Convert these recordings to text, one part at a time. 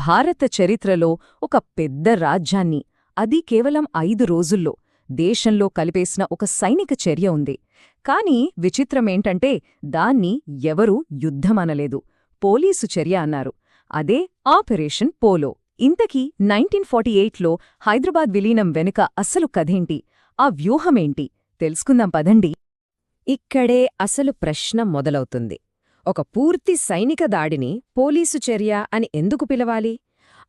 భారత చరిత్రలో ఒక పెద్ద రాజ్యాన్ని. అది కేవలం ఐదు రోజుల్లో. దేశంలో కలిపేసిన ఒక సైనిక చర్య ఉంది. కాని విచిత్రమేంటంటే దాన్ని ఎవరూ యుద్ధమనలేదు. పోలీసు చర్య అన్నారు. అదే ఆపరేషన్ పోలో. ఇంతకీ నైన్టీన్ ఫార్టీ ఎయిట్లో హైదరాబాద్ విలీనం వెనుక అసలు కథేంటి? ఆ వ్యూహమేంటి? తెలుసుకుందాం పదండి. ఇక్కడే అసలు ప్రశ్న మొదలవుతుంది. ఒక పూర్తి సైనిక దాడిని పోలీసు చర్య అని ఎందుకు పిలవాలి?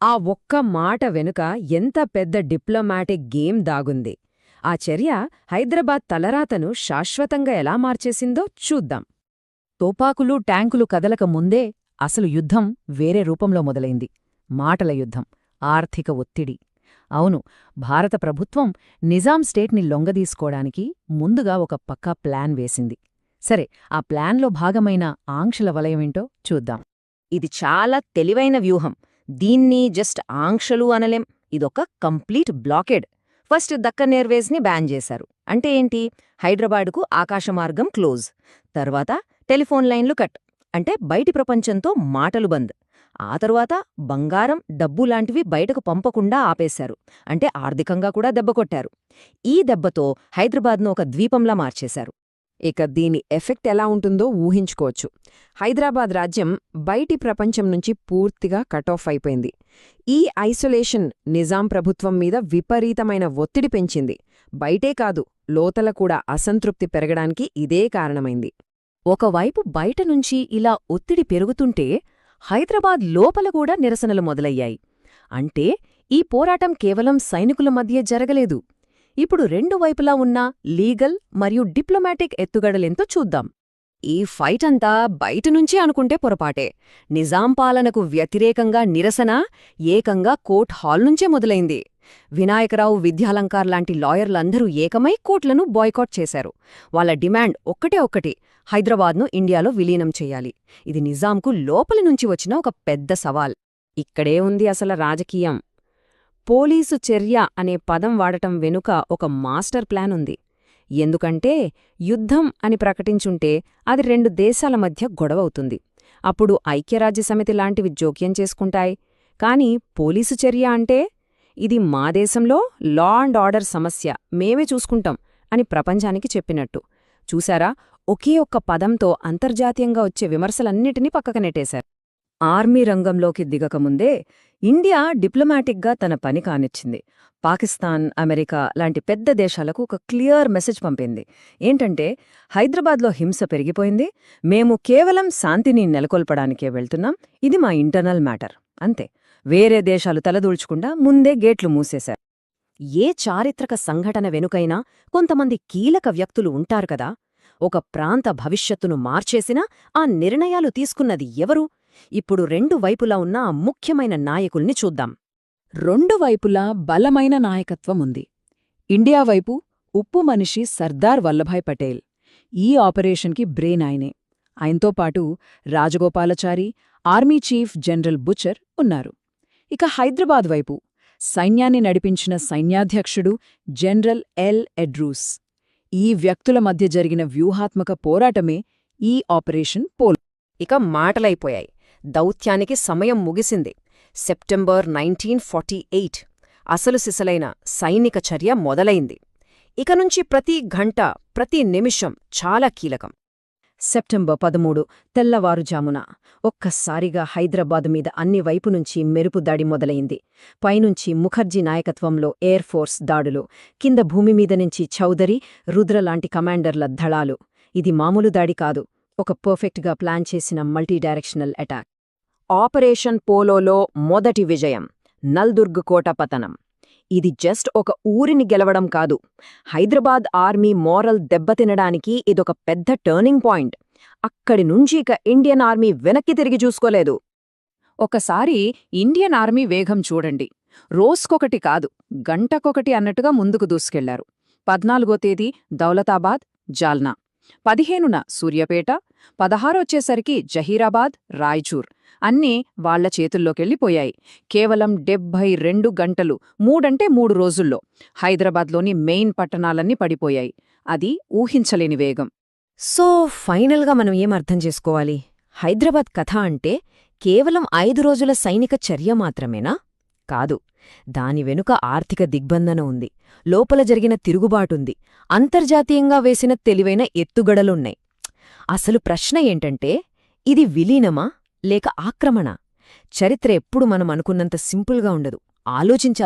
ఆ ఒక్క మాట వెనుక ఎంత పెద్ద డిప్లొమాటిక్ గేమ్ దాగుంది? ఆ చర్య హైదరాబాద్ తలరాతను శాశ్వతంగా ఎలా మార్చేసిందో చూద్దాం. తోపాకులు ట్యాంకులు కదలక ముందే అసలు యుద్ధం వేరే రూపంలో మొదలైంది. మాటల యుద్ధం ఆర్థిక ఒత్తిడి. అవును భారత ప్రభుత్వం నిజాం స్టేట్ని లొంగదీసుకోవడానికి ముందుగా ఒక పక్కా ప్లాన్ వేసింది. సరే ఆ ప్లాన్లో భాగమైన ఆంక్షల వలయమేంటో చూద్దాం. ఇది చాలా తెలివైన వ్యూహం. దీన్ని జస్ట్ ఆంక్షలు అనలేం. ఇదొక కంప్లీట్ బ్లాకెడ్. ఫస్ట్ దక్కన్ ఎయిర్వేస్ని బ్యాన్ చేశారు. అంటే ఏంటి? హైదరాబాద్కు ఆకాశమార్గం క్లోజ్. తర్వాత టెలిఫోన్ లైన్లు కట్. అంటే బయటి ప్రపంచంతో మాటలు బంద్. ఆ తరువాత బంగారం డబ్బు లాంటివి బయటకు పంపకుండా ఆపేశారు. అంటే ఆర్థికంగా కూడా దెబ్బకొట్టారు ఈ దెబ్బతో హైదరాబాద్ను ఒక ద్వీపంలా మార్చేశారు. ఇక దీని ఎఫెక్ట్ ఎలా ఉంటుందో ఊహించుకోవచ్చు. హైదరాబాద్ రాజ్యం బయటి ప్రపంచం నుంచి పూర్తిగా కట్ ఆఫ్ అయిపోయింది. ఈ ఐసోలేషన్ నిజాం ప్రభుత్వం మీద విపరీతమైన ఒత్తిడి పెంచింది. బయటే కాదు లోతల కూడా అసంతృప్తి పెరగడానికి ఇదే కారణమైంది. ఒకవైపు బయట నుంచి ఇలా ఒత్తిడి పెరుగుతుంటే హైదరాబాద్ లోపల కూడా నిరసనలు మొదలయ్యాయి. అంటే ఈ పోరాటం కేవలం సైనికుల మధ్య జరగలేదు. ఇప్పుడు రెండు వైపులా ఉన్న లీగల్ మరియు డిప్లొమాటిక్ ఎత్తుగడలెంతో చూద్దాం. ఈ ఫైట్ అంతా బయటనుంచే అనుకుంటే పొరపాటే. నిజాం పాలనకు వ్యతిరేకంగా నిరసన ఏకంగా కోర్ట్ హాల్ నుంచే మొదలైంది. వినాయకరావు విద్యాలంకార్ లాంటి లాయర్లందరూ ఏకమై కోర్టులను బాయ్కాట్ చేశారు. వాళ్ళ డిమాండ్ ఒక్కటే ఒక్కటి హైదరాబాద్ను ఇండియాలో విలీనం చేయాలి. ఇది నిజాంకు లోపలి నుంచి వచ్చిన ఒక పెద్ద సవాల్. ఇక్కడే ఉంది అసల రాజకీయం. పోలీసు చర్య అనే పదం వాడటం వెనుక ఒక మాస్టర్ ప్లాన్ ఉంది. ఎందుకంటే యుద్ధం అని ప్రకటించుంటే అది రెండు దేశాల మధ్య గొడవవుతుంది. అప్పుడు ఐక్యరాజ్యసమితి లాంటివి జోక్యం చేసుకుంటాయి. కాని పోలీసు చర్య అంటే ఇది మా దేశంలో లా అండ్ ఆర్డర్ సమస్య మేమే చూసుకుంటాం అని ప్రపంచానికి చెప్పినట్టు. చూశారా ఒకే ఒక్క పదంతో అంతర్జాతీయంగా వచ్చే విమర్శలన్నిటినీ పక్కకు నెట్టేశారు. ఆర్మీ రంగంలోకి దిగకముందే ఇండియా డిప్లొమాటిక్గా తన పని కానిచ్చింది. పాకిస్తాన్ అమెరికా లాంటి పెద్ద దేశాలకు ఒక క్లియర్ మెసేజ్ పంపింది. ఏంటంటే హైదరాబాద్లో హింస పెరిగిపోయింది. మేము కేవలం శాంతిని నెలకొల్పడానికే వెళ్తున్నాం. ఇది మా ఇంటర్నల్ మ్యాటర్. అంతే. వేరే దేశాలు తలదూల్చకుండా ముందే గేట్లు మూసేశారు. ఏ చారిత్రక సంఘటన వెనుకైనా కొంతమంది కీలక వ్యక్తులు ఉంటారు కదా. ఒక ప్రాంత భవిష్యత్తును మార్చేసినా ఆ నిర్ణయాలు తీసుకున్నది ఎవరు? ఇప్పుడు రెండు వైపులా ఉన్న ముఖ్యమైన నాయకుల్ని చూద్దాం. రెండు వైపులా బలమైన నాయకత్వం ఉంది. ఇండియా వైపు ఉప్పు మనిషి సర్దార్ వల్లభాయ్ పటేల్. ఈ ఆపరేషన్కి బ్రెయిన్ ఆయనే. ఆయనతో పాటు Rajagopalachari army chief general Bucher ఉన్నారు. ఇక హైదరాబాద్ వైపు సైన్యాన్ని నడిపించిన సైన్యాధ్యక్షుడు జనరల్ ఎల్. ఎడ్రూస్. ఈ వ్యక్తుల మధ్య జరిగిన వ్యూహాత్మక పోరాటమే ఈ ఆపరేషన్ పోల్. ఇక మాటలైపోయాయి. దౌత్యానికి సమయం ముగిసింది. సెప్టెంబర్ నైన్టీన్ ఫార్టీ ఎయిట్ అసలు సిసలైన సైనిక చర్య మొదలైంది. ఇక నుంచి ప్రతి గంట ప్రతి నిమిషం చాలా కీలకం. సెప్టెంబర్ పదమూడు తెల్లవారుజామున ఒక్కసారిగా హైదరాబాదు మీద అన్ని వైపు నుంచి మెరుపు దాడి మొదలైంది. పైనుంచి ముఖర్జీ నాయకత్వంలో ఎయిర్ ఫోర్స్ దాడులు కింద భూమి మీద నుంచి చౌదరి రుద్రలాంటి కమాండర్ల దళాలు. ఇది మామూలు దాడి కాదు ఒక పర్ఫెక్ట్గా ప్లాన్ చేసిన మల్టీ డైరెక్షనల్ అటాక్. ఆపరేషన్ పోలోలో మొదటి విజయం నల్దుర్గ్ కోట పతనం. ఇది జస్ట్ ఒక ఊరిని గెలవడం కాదు. హైదరాబాద్ ఆర్మీ మోరల్ దెబ్బతినడానికి ఇదొక పెద్ద టర్నింగ్ పాయింట్. అక్కడి నుంచి ఇక ఇండియన్ ఆర్మీ వెనక్కి తిరిగి చూసుకోలేదు. ఒకసారి ఇండియన్ ఆర్మీ వేగం చూడండి. రోజుకొకటి కాదు గంటకొకటి అన్నట్టుగా ముందుకు దూసుకెళ్ళారు. పద్నాలుగో తేదీ దౌలతాబాద్ జాల్నా. పదిహేనున సూర్యపేట పదహారొచ్చేసరికి జహీరాబాద్ రాయ్చూర్. అన్నీ వాళ్ళ చేతుల్లోకెళ్ళిపోయాయి. కేవలం డెబ్భై రెండు గంటలు మూడంటే మూడు రోజుల్లో హైదరాబాద్లోని మెయిన్ పట్టణాలన్నీ పడిపోయాయి. అది ఊహించలేని వేగం. సో ఫైనల్గా మనం ఏం అర్థం చేసుకోవాలి? హైదరాబాద్ కథ అంటే కేవలం ఐదు రోజుల సైనిక చర్య మాత్రమేనా? కాదు. దాని వెనుక ఆర్థిక దిగ్బంధన ఉంది. లోపల జరిగిన తిరుగుబాటుంది. అంతర్జాతీయంగా వేసిన తెలివైన ఎత్తుగడలున్నాయి. అసలు ప్రశ్న ఏంటంటే ఇది విలీనమా? లేక ఆక్రమణ. చరిత్ర ఎప్పుడు మనం అనుకున్నంత సింపుల్గా ఉండదు. ఆలోచించాలి.